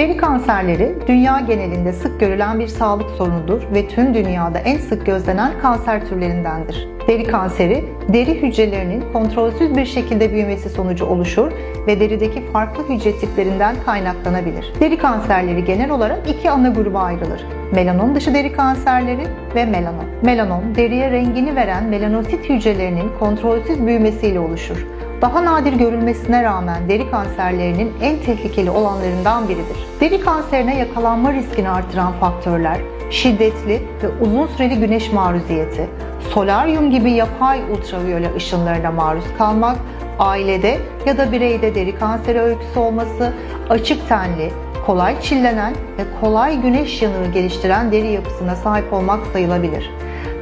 Deri kanserleri dünya genelinde sık görülen bir sağlık sorunudur ve tüm dünyada en sık gözlenen kanser türlerindendir. Deri kanseri, deri hücrelerinin kontrolsüz bir şekilde büyümesi sonucu oluşur ve derideki farklı hücre tiplerinden kaynaklanabilir. Deri kanserleri genel olarak iki ana gruba ayrılır. Melanom dışı deri kanserleri ve melanom. Melanom, deriye rengini veren melanosit hücrelerinin kontrolsüz büyümesiyle oluşur. Daha nadir görülmesine rağmen deri kanserlerinin en tehlikeli olanlarından biridir. Deri kanserine yakalanma riskini artıran faktörler, şiddetli ve uzun süreli güneş maruziyeti, solaryum gibi yapay ultraviyole ışınlarına maruz kalmak, ailede ya da bireyde deri kanseri öyküsü olması, açık tenli, kolay çillenen ve kolay güneş yanığı geliştiren deri yapısına sahip olmak sayılabilir.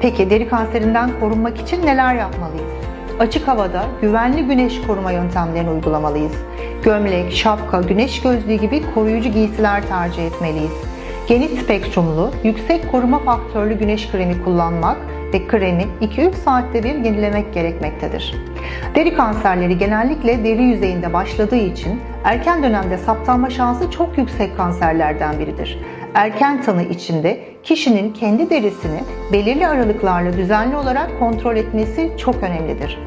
Peki deri kanserinden korunmak için neler yapmalıyız? Açık havada güvenli güneş koruma yöntemlerini uygulamalıyız. Gömlek, şapka, güneş gözlüğü gibi koruyucu giysiler tercih etmeliyiz. Geniş spektrumlu, yüksek koruma faktörlü güneş kremi kullanmak ve kremi 2-3 saatte bir yenilemek gerekmektedir. Deri kanserleri genellikle deri yüzeyinde başladığı için erken dönemde saptanma şansı çok yüksek kanserlerden biridir. Erken tanı içinde kişinin kendi derisini belirli aralıklarla düzenli olarak kontrol etmesi çok önemlidir.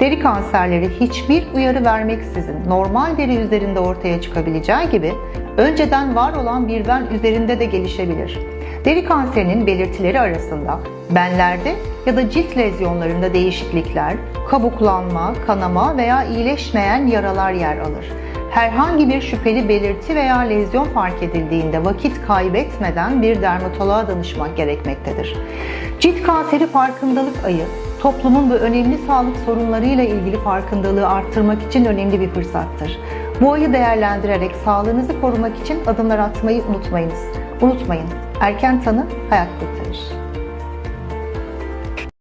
Deri kanserleri hiçbir uyarı vermeksizin normal deri üzerinde ortaya çıkabileceği gibi önceden var olan bir ben üzerinde de gelişebilir. Deri kanserinin belirtileri arasında benlerde ya da cilt lezyonlarında değişiklikler, kabuklanma, kanama veya iyileşmeyen yaralar yer alır. Herhangi bir şüpheli belirti veya lezyon fark edildiğinde vakit kaybetmeden bir dermatoloğa danışmak gerekmektedir. Cilt kanseri farkındalık ayı, toplumun bu önemli sağlık sorunlarıyla ilgili farkındalığı arttırmak için önemli bir fırsattır. Bu ayı değerlendirerek sağlığınızı korumak için adımlar atmayı unutmayınız. Unutmayın, erken tanı hayat kurtarır.